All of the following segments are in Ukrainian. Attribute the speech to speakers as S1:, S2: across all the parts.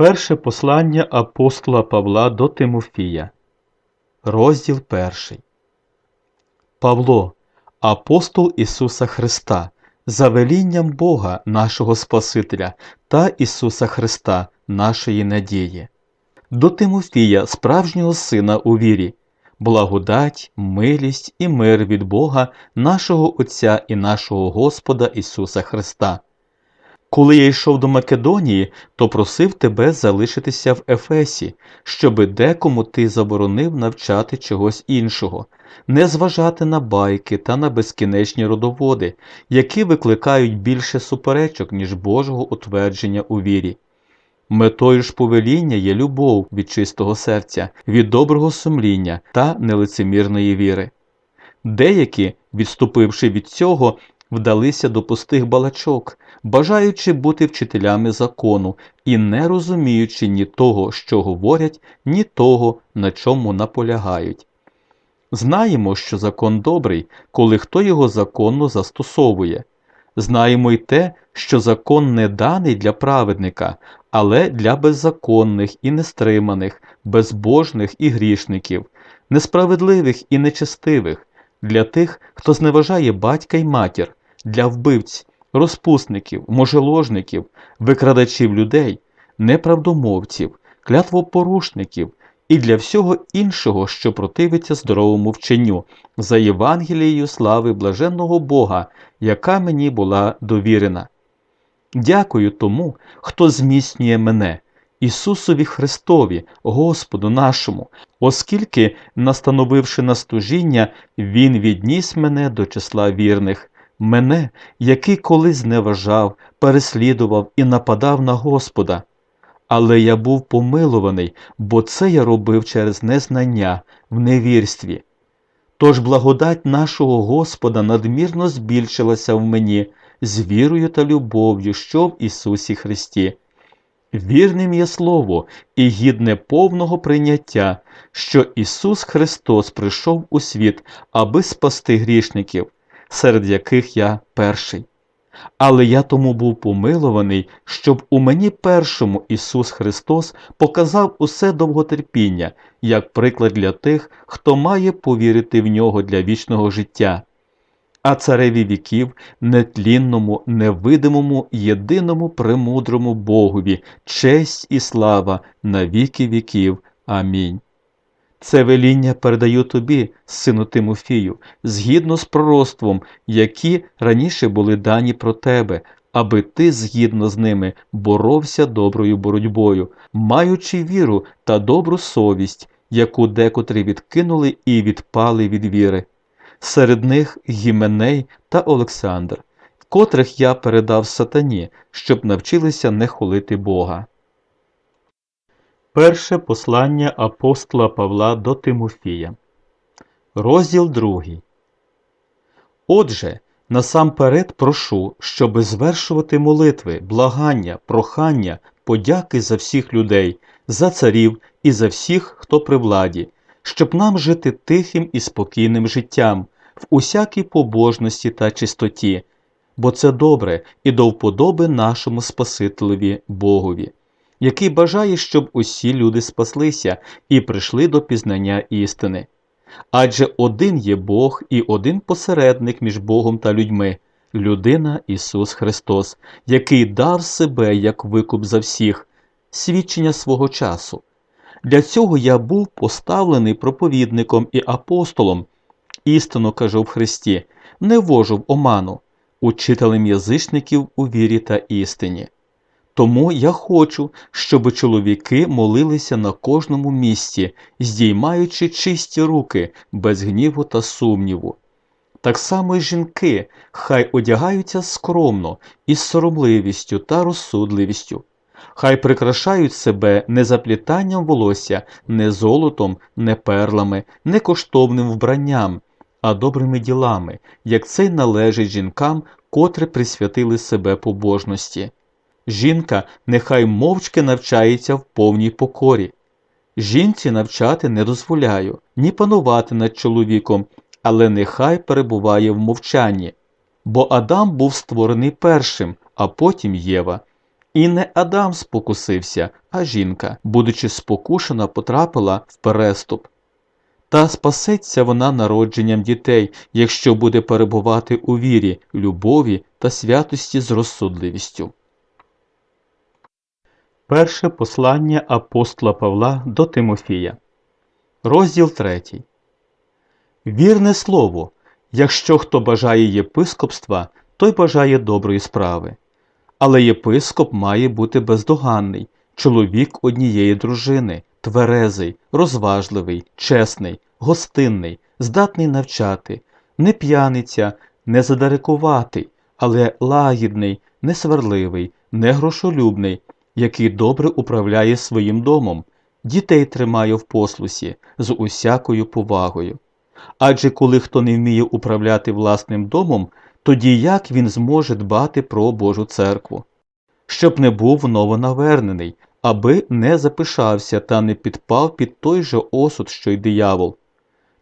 S1: Перше послання апостола Павла до Тимофія, розділ перший. Павло, апостол Ісуса Христа, за велінням Бога нашого Спасителя та Ісуса Христа, нашої надії. До Тимофія, справжнього сина у вірі, благодать, милість і мир від Бога, нашого Отця і нашого Господа Ісуса Христа. Коли я йшов до Македонії, то просив тебе залишитися в Ефесі, щоби декому ти заборонив навчати чогось іншого, не зважати на байки та на безкінечні родоводи, які викликають більше суперечок, ніж Божого утвердження у вірі. Метою ж повеління є любов від чистого серця, від доброго сумління та нелицемірної віри. Деякі, відступивши від цього, вдалися до пустих балачок, бажаючи бути вчителями закону і не розуміючи ні того, що говорять, ні того, на чому наполягають. Знаємо, що закон добрий, коли хто його законно застосовує. Знаємо й те, що закон не даний для праведника, але для беззаконних і нестриманих, безбожних і грішників, несправедливих і нечестивих, для тих, хто зневажає батька й матір, для вбивць, розпусників, можеложників, викрадачів людей, неправдомовців, клятвопорушників і для всього іншого, що противиться здоровому вченню, за Євангелією слави блаженного Бога, яка мені була довірена. Дякую тому, хто зміцнює мене, Ісусові Христові, Господу нашому, оскільки, настановивши на служіння, Він відніс мене до числа вірних, мене, який колись зневажав, переслідував і нападав на Господа. Але я був помилуваний, бо це я робив через незнання, в невірстві. Тож благодать нашого Господа надмірно збільшилася в мені з вірою та любов'ю, що в Ісусі Христі. Вірним є Слово і гідне повного прийняття, що Ісус Христос прийшов у світ, аби спасти грішників, серед яких я перший. Але я тому був помилований, щоб у мені першому Ісус Христос показав усе довготерпіння, як приклад для тих, хто має повірити в нього для вічного життя. А цареві віків, нетлінному, невидимому, єдиному премудрому Богові, честь і слава на віки віків. Амінь. Це веління передаю тобі, сину Тимофію, згідно з пророцтвом, які раніше були дані про тебе, аби ти згідно з ними боровся доброю боротьбою, маючи віру та добру совість, яку декотрі відкинули і відпали від віри. Серед них Гіменей та Олександр, котрих я передав сатані, щоб навчилися не хулити Бога. Перше послання апостола Павла до Тимофія, розділ 2. Отже, насамперед прошу, щоби звершувати молитви, благання, прохання, подяки за всіх людей, за царів і за всіх, хто при владі, щоб нам жити тихим і спокійним життям, в усякій побожності та чистоті, бо це добре і до вподоби нашому Спасителеві Богові який бажає, щоб усі люди спаслися і прийшли до пізнання істини. Адже один є Бог і один посередник між Богом та людьми, людина Ісус Христос, який дав себе як викуп за всіх, свідчення свого часу. Для цього я був поставлений проповідником і апостолом, істинно кажу в Христі, не вожу в оману, учителем язичників у вірі та істині. Тому я хочу, щоб чоловіки молилися на кожному місці, здіймаючи чисті руки без гніву та сумніву. Так само й жінки хай одягаються скромно, із соромливістю та розсудливістю, хай прикрашають себе не заплітанням волосся, не золотом, не перлами, не коштовним вбранням, а добрими ділами, як це й належить жінкам, котре присвятили себе побожності. Жінка нехай мовчки навчається в повній покорі. Жінці навчати не дозволяю, ні панувати над чоловіком, але нехай перебуває в мовчанні. Бо Адам був створений першим, а потім Єва. І не Адам спокусився, а жінка, будучи спокушена, потрапила в переступ. Та спасеться вона народженням дітей, якщо буде перебувати у вірі, любові та святості з розсудливістю. Перше послання апостола Павла до Тимофія. Розділ 3. Вірне слово. Якщо хто бажає єпископства, той бажає доброї справи. Але єпископ має бути бездоганний, чоловік однієї дружини, тверезий, розважливий, чесний, гостинний, здатний навчати, не п'яниця, не задарикуватий, але лагідний, несварливий, не грошолюбний, який добре управляє своїм домом, дітей тримає в послусі з усякою повагою. Адже коли хто не вміє управляти власним домом, тоді як він зможе дбати про Божу церкву? Щоб не був новонавернений, аби не запишався та не підпав під той же осуд, що й диявол.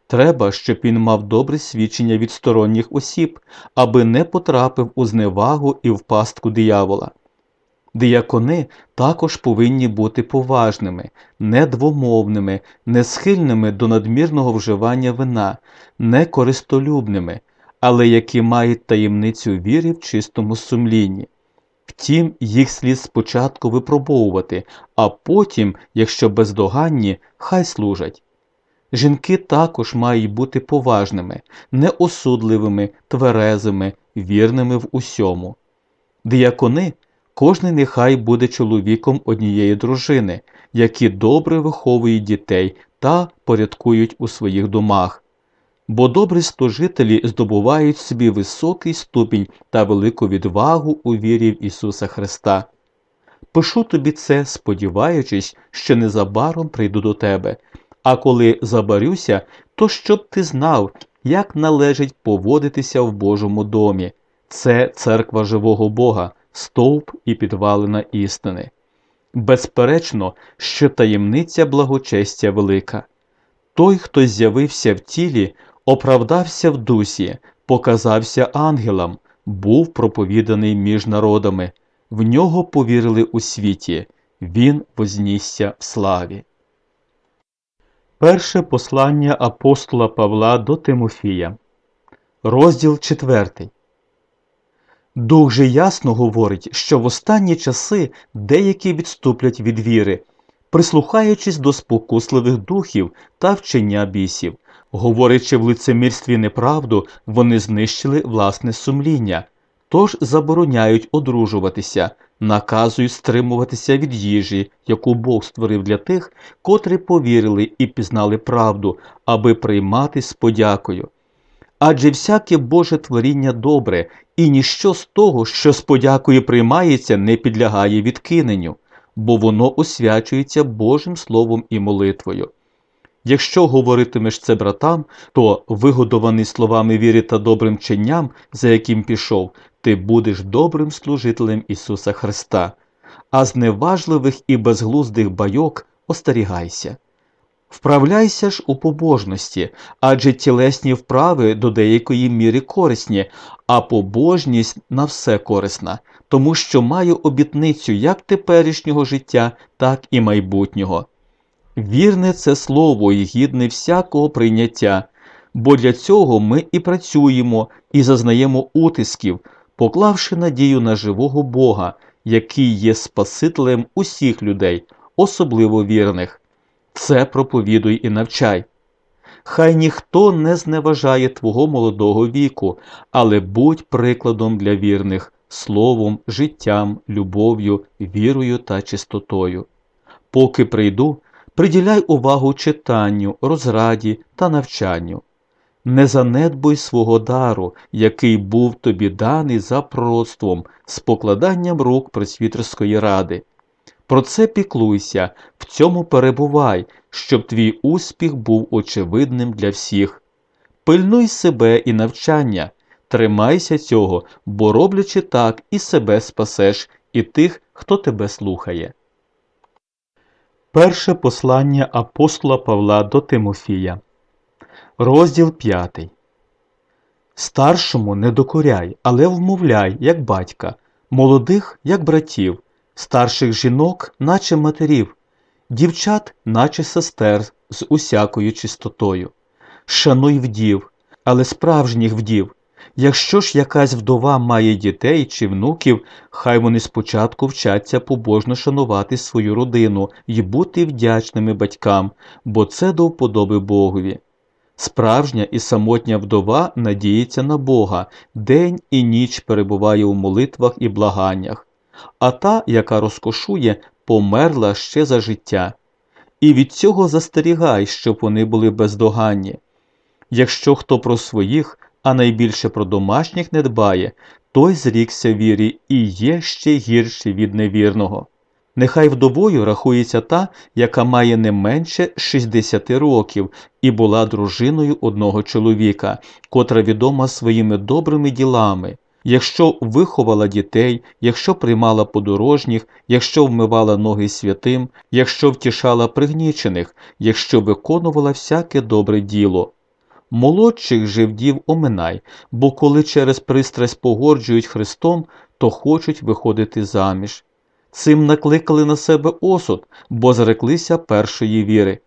S1: Треба, щоб він мав добре свідчення від сторонніх осіб, аби не потрапив у зневагу і в пастку диявола. Диякони також повинні бути поважними, недвомовними, не схильними до надмірного вживання вина, не користолюбними, але які мають таємницю віри в чистому сумлінні. Втім, їх слід спочатку випробовувати, а потім, якщо бездоганні, хай служать. Жінки також мають бути поважними, неосудливими, тверезими, вірними в усьому. Диякони кожний нехай буде чоловіком однієї дружини, які добре виховують дітей та порядкують у своїх домах. Бо добрі служителі здобувають собі високий ступінь та велику відвагу у вірі в Ісуса Христа. Пишу тобі це, сподіваючись, що незабаром прийду до тебе, а коли забарюся, то щоб ти знав, як належить поводитися в Божому домі. Це церква живого Бога, стовп і підвалина істини. Безперечно, що таємниця благочестя велика. Той, хто з'явився в тілі, оправдався в дусі, показався ангелам, був проповіданий між народами, в нього повірили у світі, він вознісся в славі. Перше послання апостола Павла до Тимофія, розділ 4. Дух же ясно говорить, що в останні часи деякі відступлять від віри, прислухаючись до спокусливих духів та вчення бісів. Говорячи в лицемірстві неправду, вони знищили власне сумління, тож забороняють одружуватися, наказують стримуватися від їжі, яку Бог створив для тих, котрі повірили і пізнали правду, аби приймати з подякою. Адже всяке Боже творіння добре, і ніщо з того, що з подякою приймається, не підлягає відкиненню, бо воно освячується Божим Словом і молитвою. Якщо говоритимеш це братам, то, вигодований словами віри та добрим чинням, за яким пішов, ти будеш добрим служителем Ісуса Христа, а з неважливих і безглуздих байок остерігайся. Вправляйся ж у побожності, адже тілесні вправи до деякої міри корисні, а побожність на все корисна, тому що маю обітницю як теперішнього життя, так і майбутнього. Вірне це слово і гідне всякого прийняття, бо для цього ми і працюємо, і зазнаємо утисків, поклавши надію на живого Бога, який є Спасителем усіх людей, особливо вірних. Це проповідуй і навчай. Хай ніхто не зневажає твого молодого віку, але будь прикладом для вірних словом, життям, любов'ю, вірою та чистотою. Поки прийду, приділяй увагу читанню, розраді та навчанню. Не занедбуй свого дару, який був тобі даний за пророцтвом, з покладанням рук просвітерської ради. Про це піклуйся, в цьому перебувай, щоб твій успіх був очевидним для всіх. Пильнуй себе і навчання, тримайся цього, бо роблячи так, і себе спасеш, і тих, хто тебе слухає. Перше послання апостола Павла до Тимофія, розділ 5. Старшому не докоряй, але вмовляй, як батька, молодих, як братів, старших жінок, наче матерів, дівчат, наче сестер з усякою чистотою. Шануй вдів, але справжніх вдів. Якщо ж якась вдова має дітей чи внуків, хай вони спочатку вчаться побожно шанувати свою родину і бути вдячними батькам, бо це до вподоби Богові. Справжня і самотня вдова надіється на Бога, день і ніч перебуває у молитвах і благаннях, а та, яка розкошує, померла ще за життя. І від цього застерігай, щоб вони були бездоганні. Якщо хто про своїх, а найбільше про домашніх не дбає, той зрікся вірі і є ще гірший від невірного. Нехай вдовою рахується та, яка має не менше 60 років і була дружиною одного чоловіка, котра відома своїми добрими ділами. Якщо виховала дітей, якщо приймала подорожніх, якщо вмивала ноги святим, якщо втішала пригнічених, якщо виконувала всяке добре діло. Молодших же вдів оминай, бо коли через пристрасть погоджують Христом, то хочуть виходити заміж. Цим накликали на себе осуд, бо зреклися першої віри.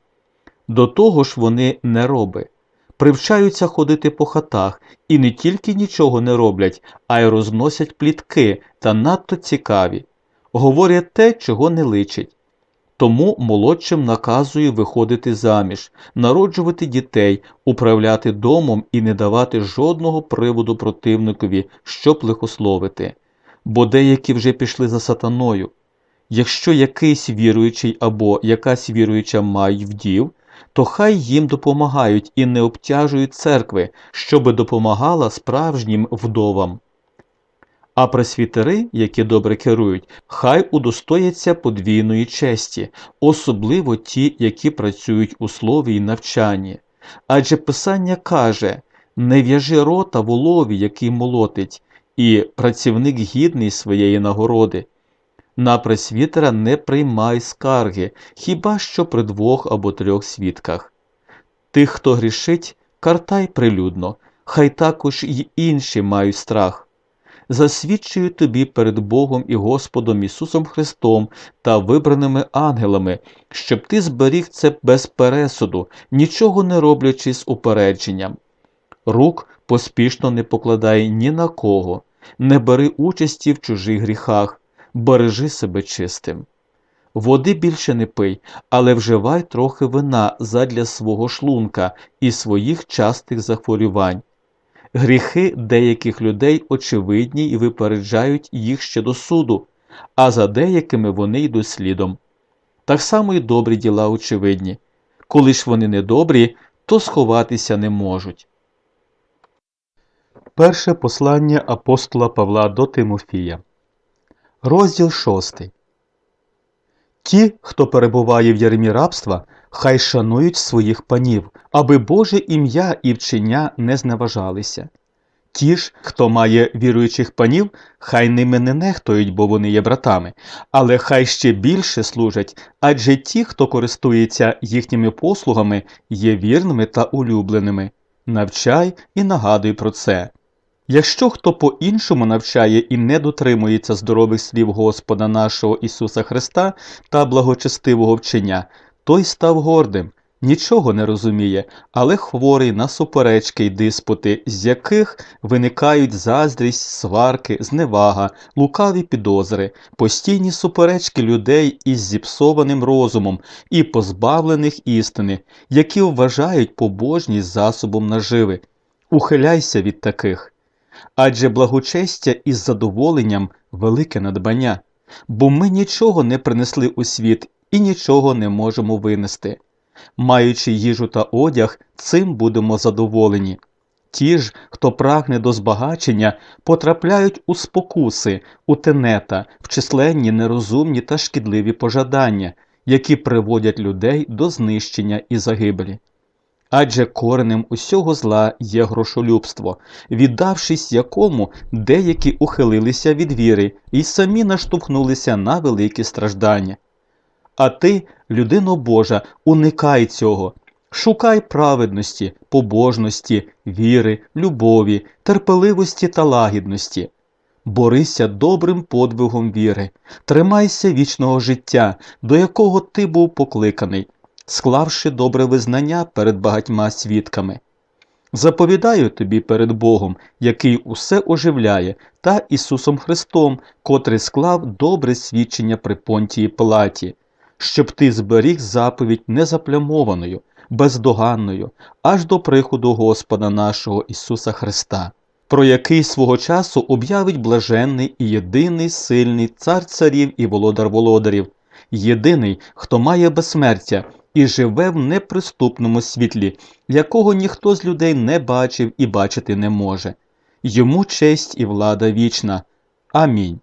S1: До того ж вони не роби, привчаються ходити по хатах і не тільки нічого не роблять, а й розносять плітки та надто цікаві, говорять те, чого не личить. Тому молодшим наказую виходити заміж, народжувати дітей, управляти домом і не давати жодного приводу противникові, щоб лихословити. Бо деякі вже пішли за сатаною. Якщо якийсь віруючий або якась віруюча мають вдів, то хай їм допомагають і не обтяжують церкви, щоби допомагала справжнім вдовам. А пресвітери, які добре керують, хай удостояться подвійної честі, особливо ті, які працюють у слові й навчанні. Адже Писання каже не в'яжи рота волові, який молотить, і працівник гідний своєї нагороди. На пресвітера не приймай скарги, хіба що при двох або трьох свідках. Тих, хто грішить, картай прилюдно, хай також й інші мають страх засвідчую тобі перед Богом і Господом Ісусом Христом та вибраними ангелами, щоб ти зберіг це без пересуду, нічого не роблячи з упередженням. Рук поспішно не покладай ні на кого, не бери участі в чужих гріхах, бережи себе чистим. Води більше не пий, але вживай трохи вина задля свого шлунка і своїх частих захворювань. Гріхи деяких людей очевидні і випереджають їх ще до суду, а за деякими вони йдуть слідом. Так само й добрі діла очевидні. Коли ж вони недобрі, то сховатися не можуть. Перше послання апостола Павла до Тимофія. Розділ 6. Ті, хто перебуває в ярмі рабства, хай шанують своїх панів, аби Боже ім'я і вчення не зневажалися. Ті ж, хто має віруючих панів, хай ними не нехтують, бо вони є братами, але хай ще більше служать, адже ті, хто користується їхніми послугами, є вірними та улюбленими. Навчай і нагадуй про це. Якщо хто по іншому навчає і не дотримується здорових слів Господа нашого Ісуса Христа та благочестивого вчення, той став гордим, нічого не розуміє, але хворий на суперечки й диспути, з яких виникають заздрість, сварки, зневага, лукаві підозри, постійні суперечки людей із зіпсованим розумом і позбавлених істини, які вважають побожність засобом наживи. Ухиляйся від таких. Адже благочестя із задоволенням велике надбання, бо ми нічого не принесли у світ і нічого не можемо винести. Маючи їжу та одяг, цим будемо задоволені. Ті ж, хто прагне до збагачення, потрапляють у спокуси, у тенета, в численні нерозумні та шкідливі пожадання, які приводять людей до знищення і загибелі. Адже коренем усього зла є грошолюбство, віддавшись якому деякі ухилилися від віри і самі наштовхнулися на великі страждання. А ти, людино Божа, уникай цього, шукай праведності, побожності, віри, любові, терпеливості та лагідності. борися добрим подвигом віри, тримайся вічного життя, до якого ти був покликаний, склавши добре визнання перед багатьма свідками. Заповідаю тобі перед Богом, який усе оживляє, та Ісусом Христом, котрий склав добре свідчення при понтії Пилаті, щоб ти зберіг заповідь незаплямованою, бездоганною, аж до приходу Господа нашого Ісуса Христа, про який свого часу об'явить блаженний і єдиний сильний цар царів і володар володарів, єдиний, хто має безсмертя і живе в неприступному світлі, якого ніхто з людей не бачив і бачити не може. Йому честь і влада вічна. Амінь.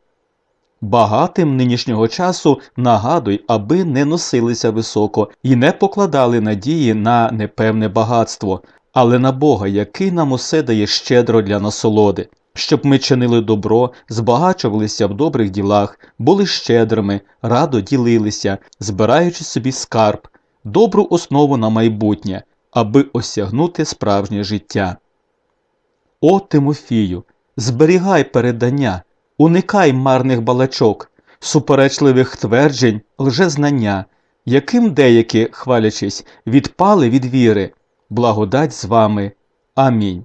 S1: Багатим нинішнього часу нагадуй, аби не носилися високо і не покладали надії на непевне багатство, але на Бога, який нам усе дає щедро для насолоди, щоб ми чинили добро, збагачувалися в добрих ділах, були щедрими, радо ділилися, збираючи собі скарб, добру основу на майбутнє, аби осягнути справжнє життя. О Тимофію, зберігай передання, уникай марних балачок, суперечливих тверджень, лжезнання, яким деякі, хвалячись, відпали від віри. Благодать з вами. Амінь.